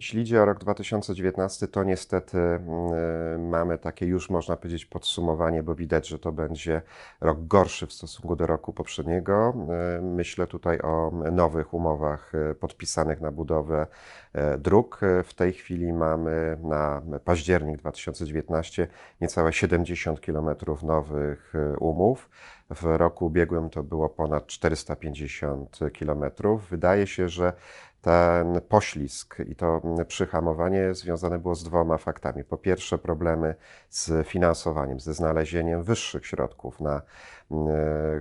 Jeśli idzie o rok 2019, to niestety mm, e, mamy takie już można powiedzieć podsumowanie, bo widać, że to będzie rok gorszy w stosunku do roku poprzedniego. E, myślę tutaj o nowych umowach e, podpisanych na budowę dróg. W tej chwili mamy na październik 2019 niecałe 70 km nowych umów. W roku ubiegłym to było ponad 450 km. Wydaje się, że ten poślizg i to przyhamowanie związane było z dwoma faktami. Po pierwsze, problemy z finansowaniem, ze znalezieniem wyższych środków na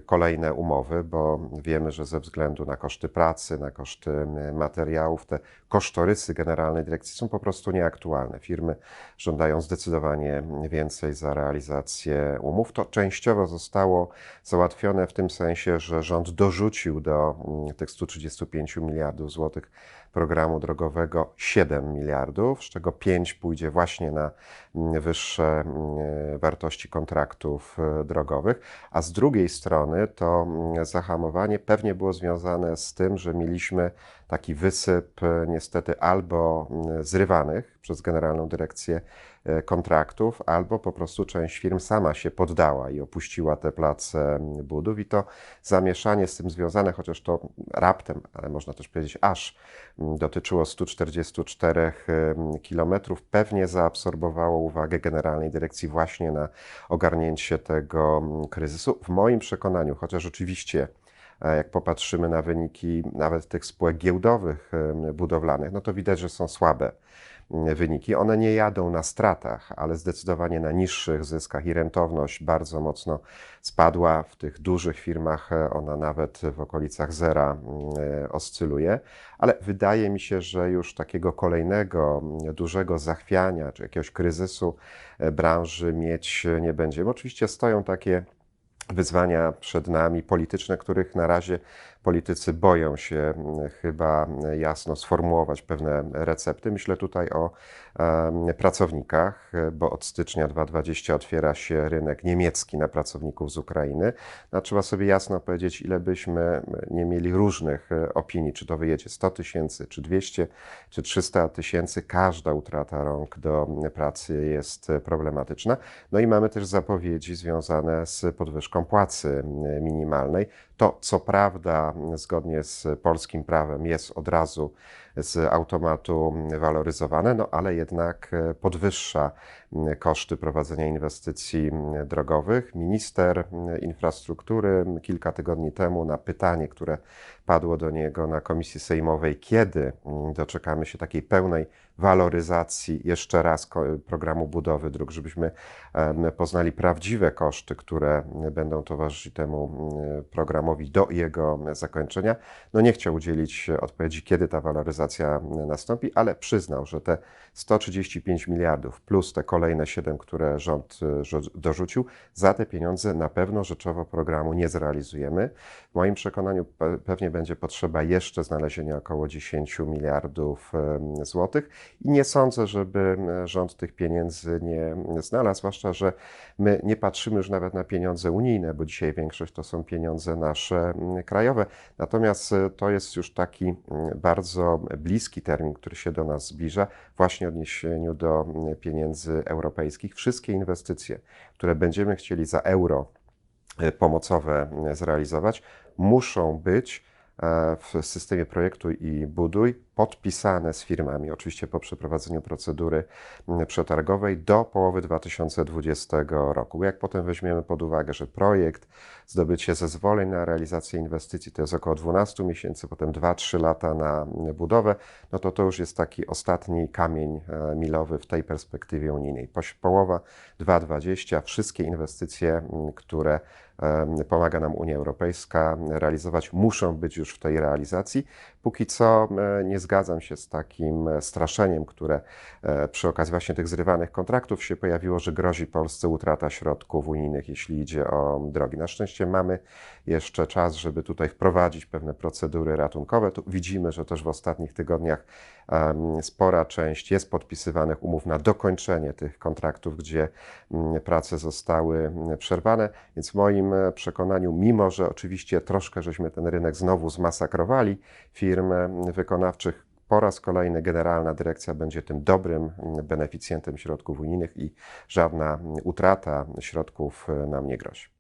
kolejne umowy, bo wiemy, że ze względu na koszty pracy, na koszty materiałów, te kosztorysy Generalnej Dyrekcji są po prostu nieaktualne. Firmy żądają zdecydowanie więcej za realizację umów. To częściowo zostało załatwione w tym sensie, że rząd dorzucił do tych 135 miliardów złotych programu drogowego 7 miliardów, z czego 5 pójdzie właśnie na wyższe wartości kontraktów e, drogowych, a z drugiej strony to mm, zahamowanie pewnie było związane z tym, że mieliśmy taki wysyp e, niestety albo mm, zrywanych przez Generalną Dyrekcję e, Kontraktów, albo po prostu część firm sama się poddała i opuściła te place budów. I to zamieszanie z tym związane, chociaż to raptem, ale można też powiedzieć aż, dotyczyło 144 kilometrów, pewnie zaabsorbowało uwagę Generalnej Dyrekcji właśnie na ogarnięcie tego kryzysu. W moim przekonaniu, chociaż oczywiście e, jak popatrzymy na wyniki nawet tych spółek giełdowych budowlanych, no to widać, że są słabe wyniki. One nie jadą na stratach, ale zdecydowanie na niższych zyskach i rentowność bardzo mocno spadła. W tych dużych firmach e, ona nawet w okolicach zera e, oscyluje, ale wydaje mi się, że już takiego kolejnego dużego zachwiania czy jakiegoś kryzysu branży mieć nie będziemy. Oczywiście stoją takie wyzwania przed nami polityczne, których na razie politycy boją się mm, chyba jasno sformułować pewne recepty. Myślę tutaj o pracownikach, bo od stycznia 2020 otwiera się rynek niemiecki na pracowników z Ukrainy. No, trzeba sobie jasno powiedzieć, ile byśmy nie mieli różnych e, opinii, czy to wyjedzie 100 tysięcy, czy 200, czy 300 tysięcy. Każda utrata rąk do pracy jest problematyczna. No i mamy też zapowiedzi związane z podwyżką płacy minimalnej. To co prawda zgodnie z polskim prawem jest od razu z automatu waloryzowane, no ale jednak podwyższa koszty prowadzenia inwestycji drogowych. Minister infrastruktury kilka tygodni temu na pytanie, które padło do niego na komisji sejmowej, kiedy doczekamy się takiej pełnej waloryzacji jeszcze raz programu budowy dróg, żebyśmy poznali prawdziwe koszty, które będą towarzyszyć temu programowi do jego zakończenia. No nie chciał udzielić odpowiedzi, kiedy ta waloryzacja nastąpi, ale przyznał, że te 135 miliardów plus te kolejne 7, które rząd e, dorzucił, za te pieniądze na pewno rzeczowo programu nie zrealizujemy. W moim przekonaniu pewnie będzie potrzeba jeszcze znalezienia około 10 miliardów złotych i nie sądzę, żeby rząd tych pieniędzy nie znalazł, zwłaszcza, że my nie patrzymy już nawet na pieniądze unijne, bo dzisiaj większość to są pieniądze nasze krajowe. Natomiast e, to jest już taki bardzo bliski termin, który się do nas zbliża, właśnie w odniesieniu do pieniędzy europejskich. Wszystkie inwestycje, które będziemy chcieli za euro e, pomocowe zrealizować, muszą być e, w systemie projektu i buduj podpisane z firmami, oczywiście po przeprowadzeniu procedury mm, przetargowej do połowy 2020 roku. Jak potem weźmiemy pod uwagę, że projekt, zdobycie zezwoleń na realizację inwestycji to jest około 12 miesięcy, potem 2-3 lata na mm, budowę, no to to już jest taki ostatni kamień e, milowy w tej perspektywie unijnej. Połowa 2020, wszystkie inwestycje, mm, które pomaga nam Unia Europejska realizować, muszą być już w tej realizacji. Póki co e, nie zgadzam się z takim e, straszeniem, które e, przy okazji właśnie tych zrywanych kontraktów się pojawiło, że grozi Polsce utrata środków unijnych, jeśli idzie o drogi. Na szczęście mamy jeszcze czas, żeby tutaj wprowadzić pewne procedury ratunkowe. Tu widzimy, że też w ostatnich tygodniach spora część jest podpisywanych umów na dokończenie tych kontraktów, gdzie prace zostały przerwane. Więc w moim przekonaniu, mimo że oczywiście troszkę żeśmy ten rynek znowu zmasakrowali, firm wykonawczych po raz kolejny Generalna Dyrekcja będzie tym dobrym mm, beneficjentem środków unijnych i żadna mm, utrata środków e, nam nie grozi.